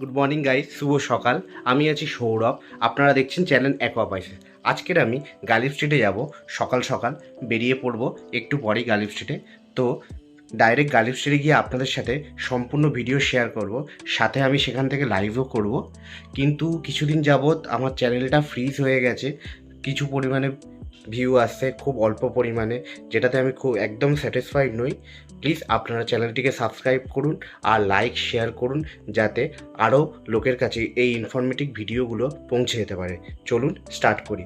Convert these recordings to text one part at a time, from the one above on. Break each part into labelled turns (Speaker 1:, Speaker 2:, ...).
Speaker 1: Good morning guys শুভ সকাল। আমি আছি সৌরভ। আপনারা দেখছেন চ্যানেল অ্যাকোয়াপাইসে আজকের আমি গালিব স্ট্রিটে যাব। সকাল সকাল বেরিয়ে পড়ব একটু পরেই গালিব স্ট্রিটে তো ডাইরেক্ট গালিব স্ট্রিটে গিয়ে আপনাদের সাথে সম্পূর্ণ ভিডিও শেয়ার করব। সাথে আমি সেখান থেকে লাইভও করব। কিন্তু কিছুদিন যাবৎ আমার চ্যানেলটা ফ্রিজ হয়ে গেছে। কিছু পরিমাণে ভিউ আসছে খুব অল্প পরিমাণে, যেটাতে আমি খুব একদম স্যাটিসফাইড নই। প্লিজ আপনারা চ্যানেলটিকে সাবস্ক্রাইব করুন আর লাইক শেয়ার করুন, যাতে আরও লোকের কাছে এই ইনফরমেটিভ ভিডিওগুলো পৌঁছে যেতে পারে। চলুন স্টার্ট করি।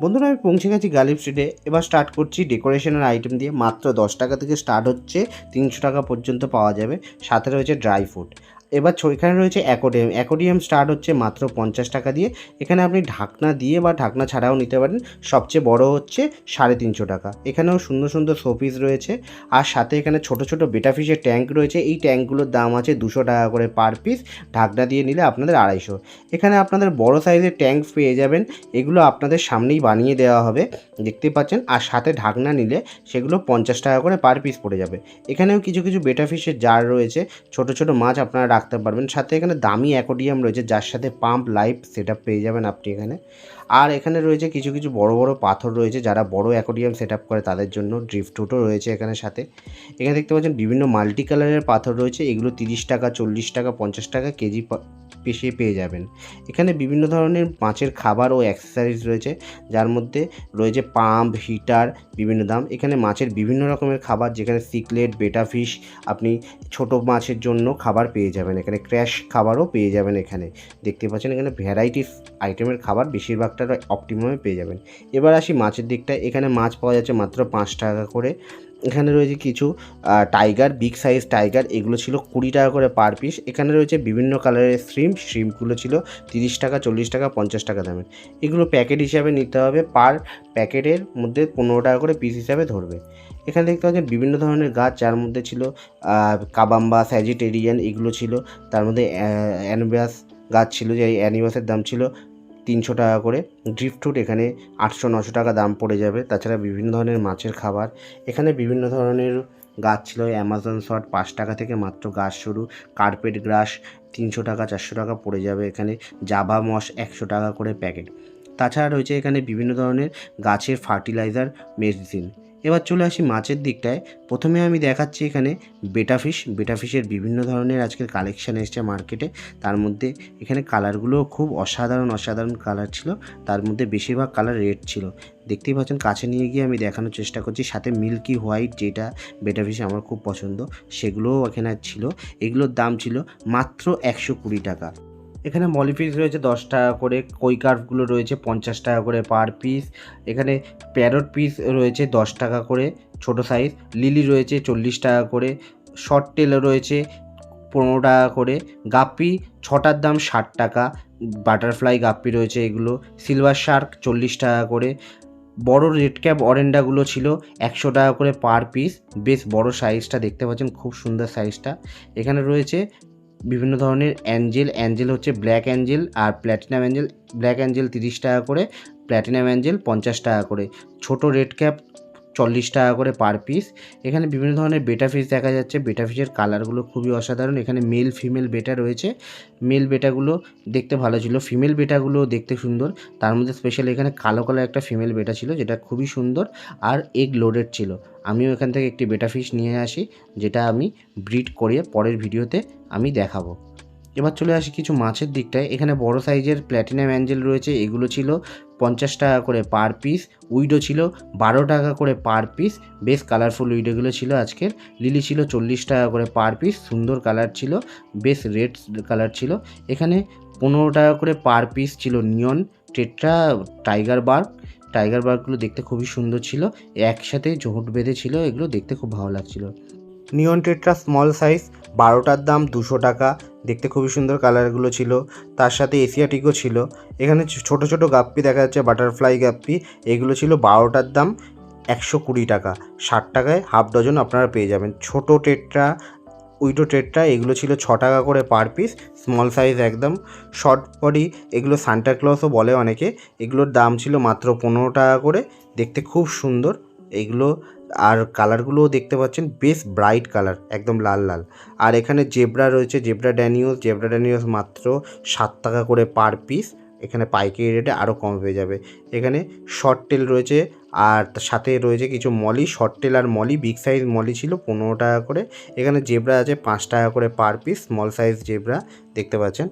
Speaker 1: বন্ধুরা, আমি পৌঁছে গেছি গালিব স্ট্রিটে এবার স্টার্ট করছি ডেকোরেশনের আইটেম দিয়ে। মাত্র দশ টাকা থেকে স্টার্ট হচ্ছে। তিনশো টাকা পর্যন্ত পাওয়া যাবে। সাথে রয়েছে ড্রাই ফ্রুট এবার এখানে রয়েছে অ্যাকোডিয়াম। অ্যাকোডিয়াম স্টার্ট হচ্ছে মাত্র পঞ্চাশ টাকা দিয়ে। এখানে আপনি ঢাকনা দিয়ে বা ঢাকনা ছাড়াও নিতে পারেন। সবচেয়ে বড় হচ্ছে সাড়ে তিনশো টাকা। এখানেও সুন্দর সুন্দর শোপিস রয়েছে। আর সাথে এখানে ছোট ছোট বেটা ফিশের ট্যাঙ্ক রয়েছে। এই ট্যাঙ্কগুলোর দাম আছে দুশো টাকা করে পার পিস। ঢাকনা দিয়ে নিলে আপনাদের আড়াইশো। এখানে আপনাদের বড় সাইজের ট্যাঙ্ক পেয়ে যাবেন। এগুলো আপনাদের সামনেই বানিয়ে দেওয়া হবে। দেখতে পাচ্ছেন? আর সাথে ঢাকনা নিলে সেগুলো পঞ্চাশ টাকা করে পার পিস পড়ে যাবে। এখানেও কিছু কিছু বেটা ফিশের জার রয়েছে। ছোট ছোট মাছ আপনারা রাখতে পারবেন। সাথে এখানে দামি অ্যাকোডিয়াম রয়েছে, যার সাথে পাম্প লাইফ সেট পেয়ে যাবেন আপনি এখানে। আর এখানে রয়েছে কিছু কিছু বড় বড় পাথর রয়েছে, যারা বড় অ্যাকোডিয়াম সেট করে, তাদের জন্য ড্রিফটুটও রয়েছে এখানে সাথে। এখানে দেখতে পাচ্ছেন বিভিন্ন মাল্টি কালারের পাথর রয়েছে, এগুলো তিরিশ টাকা, চল্লিশ টাকা, পঞ্চাশ টাকা কেজি পেশে পেয়ে যাবেন। এখানে বিভিন্ন ধরনের মাছের খাবার ও অ্যাক্সেসারিজ রয়েছে, যার মধ্যে রয়েছে পাম্প হিটার বিভিন্ন দাম। এখানে মাছের বিভিন্ন রকমের খাবার, যেখানে সিকলেট বেটা ফিশ আপনি ছোট মাছের জন্য খাবার পেয়ে যাবেন। এখানে ক্র্যাশ খাবারও পেয়ে যাবেন এখানে। দেখতে পাচ্ছেন এখানে ভ্যারাইটিস আইটেমের খাবার বেশিরভাগটা অপটিমামে পেয়ে যাবেন। এবার আসি মাছের দিকটায়। এখানে মাছ পাওয়া যাচ্ছে মাত্র পাঁচ টাকা করে। এখানে রয়েছে কিছু টাইগার বিগ সাইজ টাইগার এগুলো ছিল কুড়ি টাকা করে পার পিস এখানে রয়েছে বিভিন্ন কালারের শ্রিম শ্রিমগুলো ছিল তিরিশ টাকা, চল্লিশ টাকা, পঞ্চাশ টাকা দামের। এগুলো প্যাকেট হিসাবে নিতে হবে পার প্যাকেটের মধ্যে পনেরো টাকা করে পিস হিসাবে ধরবে। এখানে দেখতে পাচ্ছেন বিভিন্ন ধরনের গাছ, যার মধ্যে ছিল কাবাম্বা স্যাজিটেরিয়ান এগুলো ছিল। তার মধ্যে অ্যানিবাস গাছ ছিল যে অ্যানিভাসের দাম ছিল তিনশো টাকা করে। ড্রিফটুট এখানে আটশো, নশো টাকা দাম পড়ে যাবে। তাছাড়া বিভিন্ন ধরনের মাছের খাবার। এখানে বিভিন্ন ধরনের গাছ ছিল। অ্যামাজন শট পাঁচ টাকা থেকে মাত্র গাছ শুরু। কার্পেট গ্রাস তিনশো টাকা, চারশো টাকা পড়ে যাবে এখানে। জাভা মস একশো টাকা করে প্যাকেট তাছাড়া রয়েছে এখানে বিভিন্ন ধরনের গাছের ফার্টিলাইজার মেডিসিন এবার চলে আসি মাছের দিকটায়। প্রথমে আমি দেখাচ্ছি এখানে বেটা ফিশ বেটা ফিশের বিভিন্ন ধরনের আজকের কালেকশান এসছে মার্কেটে তার মধ্যে এখানে কালারগুলোও খুব অসাধারণ অসাধারণ কালার ছিল। তার মধ্যে বেশিরভাগ কালার রেড ছিল। দেখতেই পাচ্ছেন, কাছে নিয়ে গিয়ে আমি দেখানোর চেষ্টা করছি। সাথে মিল্কি হোয়াইট যেটা বেটা ফিশ আমার খুব পছন্দ, সেগুলোও এখানে ছিল। এগুলোর দাম ছিল মাত্র একশো কুড়ি টাকা। এখানে মলি পিস রয়েছে দশ টাকা করে, কই কার্ভগুলো রয়েছে পঞ্চাশ টাকা করে পার পিস। এখানে প্যারট পিস রয়েছে দশ টাকা করে, ছোট সাইজ লিলি রয়েছে চল্লিশ টাকা করে শর্ট টেলও রয়েছে পনেরো টাকা করে। গাপ্পি ছটার দাম ষাট টাকা বাটারফ্লাই গাপ্পি রয়েছে এগুলো সিলভার শার্ক চল্লিশ টাকা করে। বড় রেড ক্যাপ অরেন্ডাগুলো ছিল একশো টাকা করে পার পিস বেশ বড় সাইজটা দেখতে পাচ্ছেন, খুব সুন্দর সাইজটা এখানে রয়েছে বিভিন্ন ধরনের অ্যাঞ্জেল অ্যাঞ্জেল হচ্ছে ব্ল্যাক অ্যাঞ্জেল আর প্ল্যাটিনাম অ্যাঞ্জেল। ব্ল্যাক অ্যাঞ্জেল তিরিশ টাকা করে, প্ল্যাটিনাম অ্যাঞ্জেল পঞ্চাশ টাকা করে। ছোট রেড ক্যাপ চল্লিশ টাকা করে পার পিস এখানে বিভিন্ন ধরনের বেটা ফিস দেখা যাচ্ছে। বেটা ফিসের কালারগুলো খুবই অসাধারণ। এখানে মেল ফিমেল বেটা রয়েছে। মেল বেটাগুলো দেখতে ভালো ছিল। ফিমেল বেটাগুলো দেখতে সুন্দর। তার মধ্যে স্পেশালি এখানে কালো কালার একটা ফিমেল বেটা ছিল, যেটা খুবই সুন্দর আর এগ লোডেড ছিল। আমিও এখান থেকে একটি বেটা ফিশ নিয়ে আসি, যেটা আমি ব্রিড করিয়ে পরের ভিডিওতে আমি দেখাবো। এবার চলে আসি কিছু মাছের দিকটায়। এখানে বড় সাইজের প্ল্যাটিনাম অ্যাঞ্জেল রয়েছে। এগুলো ছিল পঞ্চাশ টাকা করে পার পিস উইডো ছিল বারো টাকা করে পার পিস বেশ কালারফুল উইডোগুলো ছিল আজকের। লিলি ছিল চল্লিশ টাকা করে পার পিস সুন্দর কালার ছিল, বেশ রেড কালার ছিল। এখানে পনেরো টাকা করে পার পিস ছিল neon tetra tiger barb tiger বার্কগুলো দেখতে খুবই সুন্দর ছিল, একসাথে ঝোঁট বেঁধে ছিল, এগুলো দেখতে খুব ভালো লাগছিল। নিয়ন টেট্রা স্মল সাইজ বারোটার দাম দুশো টাকা। দেখতে খুবই সুন্দর কালারগুলো ছিল। তার সাথে এশিয়াটিকও ছিল। এখানে ছোট ছোট গাপ্পি দেখা যাচ্ছে বাটারফ্লাই গাপ্পি। এগুলো ছিল বারোটার দাম একশো কুড়ি টাকা। ষাট টাকায় হাফ ডজন আপনারা পেয়ে যাবেন। ছোট টেট্রা উইডো টেট্রা এগুলো ছিল ছ টাকা করে পার পিস স্মল সাইজ একদম। শর্ট বডি এগুলো সান্টা ক্লসও বলে অনেকে। এগুলোর দাম ছিল মাত্র পনেরো টাকা করে। দেখতে খুব সুন্দর। এগুলো আর কালারগুলোও দেখতে পাচ্ছেন, বেশ ব্রাইট কালার একদম লাল লাল। আর এখানে জেব্রা রয়েছে জেব্রা ড্যানিওস জেব্রা ড্যানিওস মাত্র সাত টাকা করে পার পিস এখানে পাইকারি রেটে আরও কম পেয়ে যাবে। এখানে শর্ট টেল রয়েছে, আর সাথে রয়েছে কিছু মলি শর্ট টেল আর মলি বিগ সাইজ মলি ছিল পনেরো টাকা করে। এখানে জেব্রা আছে পাঁচ টাকা করে per piece small size zebra দেখতে পাচ্ছেন।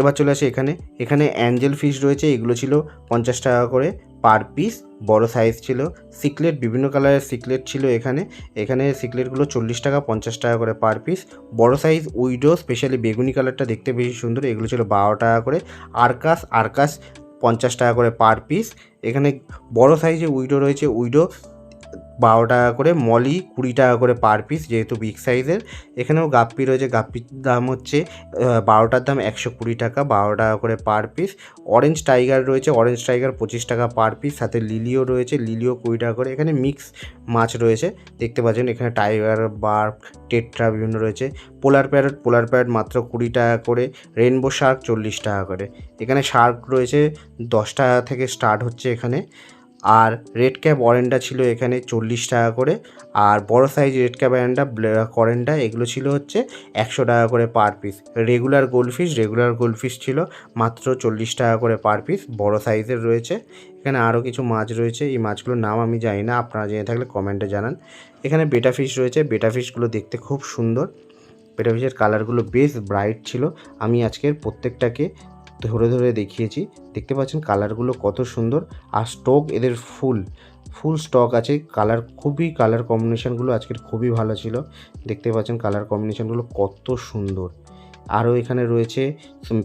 Speaker 1: এবার চলে আসে এখানে। এখানে অ্যাঞ্জেল ফিশ রয়েছে, এগুলো ছিল পঞ্চাশ টাকা করে। পার পিস বড় সাইজ ছিল। সিকলেট বিভিন্ন কালারের সিকলেট ছিল এখানে। এখানে সিকলেটগুলো চল্লিশ টাকা, পঞ্চাশ টাকা করে পার পিস বড় সাইজ উইডো স্পেশালি বেগুনি কালারটা দেখতে বেশি সুন্দর। এগুলো ছিল বারো টাকা করে। আরকাস আরকাস পঞ্চাশ টাকা করে পার পিস এখানে বড় সাইজে উইডো রয়েছে। উইডো বারো টাকা করে মলি কুড়ি টাকা করে পার পিস যেহেতু বিগ সাইজের এখানেও গাপ্পি রয়েছে, গাপ্পির দাম হচ্ছে বারোটার দাম একশো কুড়ি টাকা, বারো টাকা করে পার পিস অরেঞ্জ টাইগার রয়েছে অরেঞ্জ টাইগার পঁচিশ টাকা পার পিস সাথে লিলিও রয়েছে লিলিও কুড়ি টাকা করে। এখানে মিক্স মাছ রয়েছে, দেখতে পাচ্ছেন, এখানে টাইগার বার্ক টেট্রা বিভিন্ন রয়েছে। পোলার প্যারট পোলার প্যারট মাত্র কুড়ি টাকা করে রেনবো শার্ক চল্লিশ টাকা করে। এখানে শার্ক রয়েছে, দশ টাকা থেকে স্টার্ট হচ্ছে এখানে। আর রেড ক্যাপ অরেন্ডা ছিল এখানে চল্লিশ টাকা করে। আর বড় সাইজ রেড ক্যাপ অরেন্ডা করেন্ডা এগুলো ছিল হচ্ছে একশো টাকা করে per piece regular goldfish regular goldfish ছিল মাত্র চল্লিশ টাকা করে পার পিস বড় সাইজের রয়েছে। এখানে আরও কিছু মাছ রয়েছে, এই মাছগুলোর নাম আমি জানি না, আপনারা জেনে থাকলে কমেন্টে জানান। এখানে বেটা ফিশ রয়েছে বেটা ফিশগুলো দেখতে খুব সুন্দর। বেটা ফিশের কালারগুলো বেশ ব্রাইট ছিল। আমি আজকের প্রত্যেকটাকে ধরে ধরে দেখিয়েছি। দেখতে পাচ্ছেন কালারগুলো কত সুন্দর। আর স্টক এদের ফুল ফুল স্টক আছে। কালার খুবই কালার কম্বিনেশনগুলো আজকের খুবই ভালো ছিল। দেখতে পাচ্ছেন কালার কম্বিনেশনগুলো কত সুন্দর। আরও এখানে রয়েছে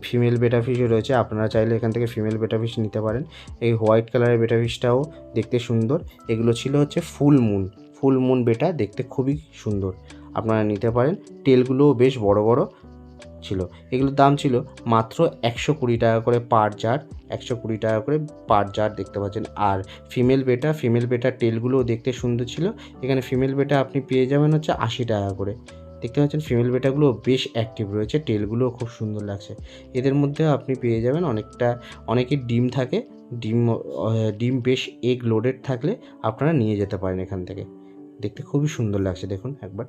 Speaker 1: ফিমেল বেটা ফিশও রয়েছে। আপনারা চাইলে এখান থেকে ফিমেল বেটা ফিশ নিতে পারেন। এই হোয়াইট কালারের বেটা ফিশটাও দেখতে সুন্দর। এগুলো ছিল হচ্ছে ফুল মুন ফুল মুন বেটা দেখতে খুবই সুন্দর। আপনারা নিতে পারেন। টেলগুলোও বেশ বড় বড়। ছিল। এগুলোর দাম ছিল মাত্র একশো কুড়ি টাকা করে পার জার একশো কুড়ি টাকা করে পার জার দেখতে পাচ্ছেন। আর ফিমেল বেটা ফিমেল বেটা টেলগুলোও দেখতে সুন্দর ছিল। এখানে ফিমেল বেটা আপনি পেয়ে যাবেন হচ্ছে আশি টাকা করে। দেখতে পাচ্ছেন ফিমেল বেটাগুলো বেশ অ্যাক্টিভ রয়েছে টেলগুলোও খুব সুন্দর লাগছে। এদের মধ্যে আপনি পেয়ে যাবেন অনেকটা অনেকের ডিম থাকে, ডিম ডিম বেশ এগ লোডেড থাকলে আপনারা নিয়ে যেতে পারেন এখান থেকে। দেখতে খুবই সুন্দর লাগছে, দেখুন একবার।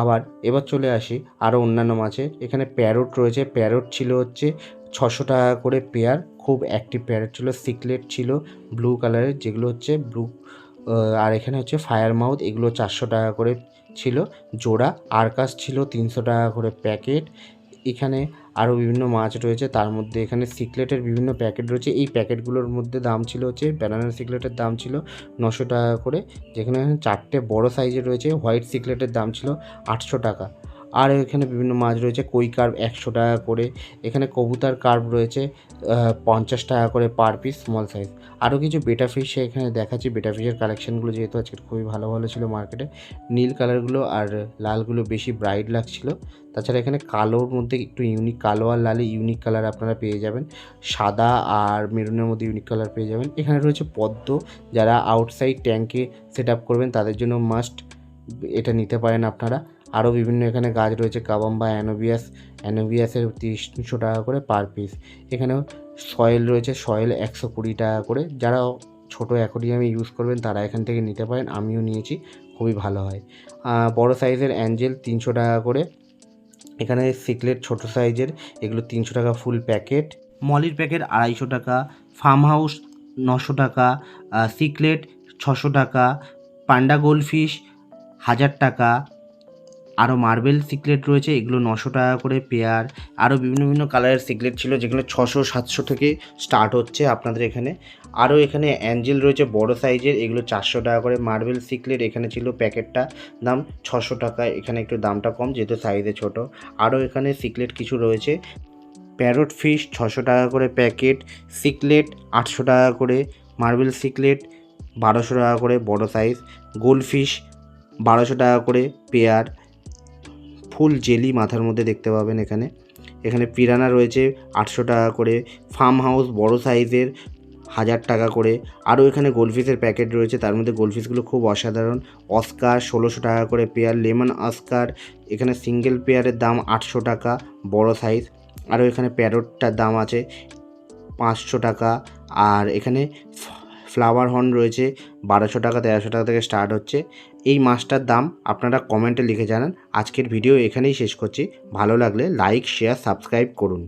Speaker 1: আবার এবার চলে আসি আরও অন্যান্য মাছের। এখানে প্যারট রয়েছে, প্যারট ছিল হচ্ছে ছশো টাকা করে পেয়ার, খুব অ্যাক্টিভ প্যারট ছিল, সিকলেট ছিল ব্লু কালারের যেগুলো হচ্ছে ব্লু আর এখানে হচ্ছে ফায়ার মাউথ এগুলো চারশো টাকা করে ছিল। জোড়া, আরকাস ছিল তিনশো টাকা করে প্যাকেট এখানে আরও বিভিন্ন মাছ রয়েছে, তার মধ্যে এখানে সিকলেটের বিভিন্ন প্যাকেট রয়েছে। এই প্যাকেটগুলোর মধ্যে দাম ছিল হচ্ছে ব্যানানা সিকলেটের দাম ছিল নশো টাকা করে, যেখানে চারটে বড় সাইজের রয়েছে হোয়াইট সিকলেটের দাম ছিল আটশো টাকা। আর এখানে বিভিন্ন মাছ রয়েছে। কই কার্ভ একশো টাকা করে। এখানে কবুতার কার্ভ রয়েছে পঞ্চাশ টাকা করে পার পিস স্মল সাইজ আরও কিছু বেটা ফিশ এখানে দেখাচ্ছি। বেটা ফিশের কালেকশনগুলো যেহেতু আজকে খুবই ভালো ভালো ছিল মার্কেটে নীল কালারগুলো আর লালগুলো বেশি ব্রাইট লাগছিল। তাছাড়া এখানে কালোর মধ্যে একটু ইউনিক কালো আর লালে ইউনিক কালার আপনারা পেয়ে যাবেন। সাদা আর মেরুনের মধ্যে ইউনিক কালার পেয়ে যাবেন। এখানে রয়েছে পদ্ম। যারা আউটসাইড ট্যাঙ্কে সেট করবেন, তাদের জন্য মাস্ট এটা নিতে পারেন আপনারা। আরও বিভিন্ন এখানে গাছ রয়েছে, কাবাম্বা, অ্যানোবিয়াস। অ্যানোবিয়াসের তিনশো টাকা করে পার পিস এখানেও সয়েল রয়েছে সয়েল একশো কুড়ি টাকা করে। যারা ছোটো অ্যাকোরিয়ামে ইউজ করবেন, তারা এখান থেকে নিতে পারেন। আমিও নিয়েছি, খুবই ভালো হয়। বড় সাইজের অ্যাঞ্জেল তিনশো টাকা করে। এখানে সিকলেট ছোট সাইজের এগুলো তিনশো টাকা ফুল প্যাকেট মলির প্যাকেট আড়াইশো টাকা ফার্ম হাউস নশো টাকা সিকলেট ছশো টাকা, পান্ডা গোল্ডফিশ হাজার টাকা আরও মার্বেল সিকলেট রয়েছে, এগুলো নশো টাকা করে পেয়ার আরও বিভিন্ন বিভিন্ন কালারের সিকলেট ছিল, যেগুলো ছশো, সাতশো থেকে স্টার্ট হচ্ছে আপনাদের এখানে। আরও এখানে অ্যাঞ্জেল রয়েছে বড় সাইজের এগুলো চারশো টাকা করে মার্বেল সিকলেট এখানে ছিল প্যাকেটটা দাম ছশো টাকা, এখানে একটু দামটা কম যেহেতু সাইজে ছোট। আরও এখানে সিকলেট কিছু রয়েছে প্যারট ফিশ ছশো টাকা করে প্যাকেট সিকলেট আটশো টাকা করে মার্বেল সিকলেট বারোশো টাকা করে বড় সাইজ গোল্ড ফিশ বারোশো টাকা করে পেয়ার ফুল জেলি মাথার মধ্যে দেখতে পাবেন এখানে। এখানে পিরানা রয়েছে আটশো টাকা করে, ফার্ম হাউস বড় সাইজের হাজার টাকা করে, আরও এখানে গোলফিসের প্যাকেট রয়েছে, তার মধ্যে গোলফিসগুলো খুব অসাধারণ। অস্কার ষোলোশো টাকা করে পেয়ার লেমন অস্কার এখানে সিঙ্গেল পেয়ারের দাম আটশো টাকা, বড় সাইজ আরও এখানে প্যারটটার দাম আছে পাঁচশো টাকা, আর এখানে ফ্লাওয়ার হর্ন রয়েছে বারোশো টাকা, তেরোশো টাকা থেকে স্টার্ট হচ্ছে। এই মাছটার দাম আপনারা কমেন্টে লিখে জানান। আজকের ভিডিও এখানেই শেষ করছি। ভালো লাগলে লাইক শেয়ার সাবস্ক্রাইব করুন।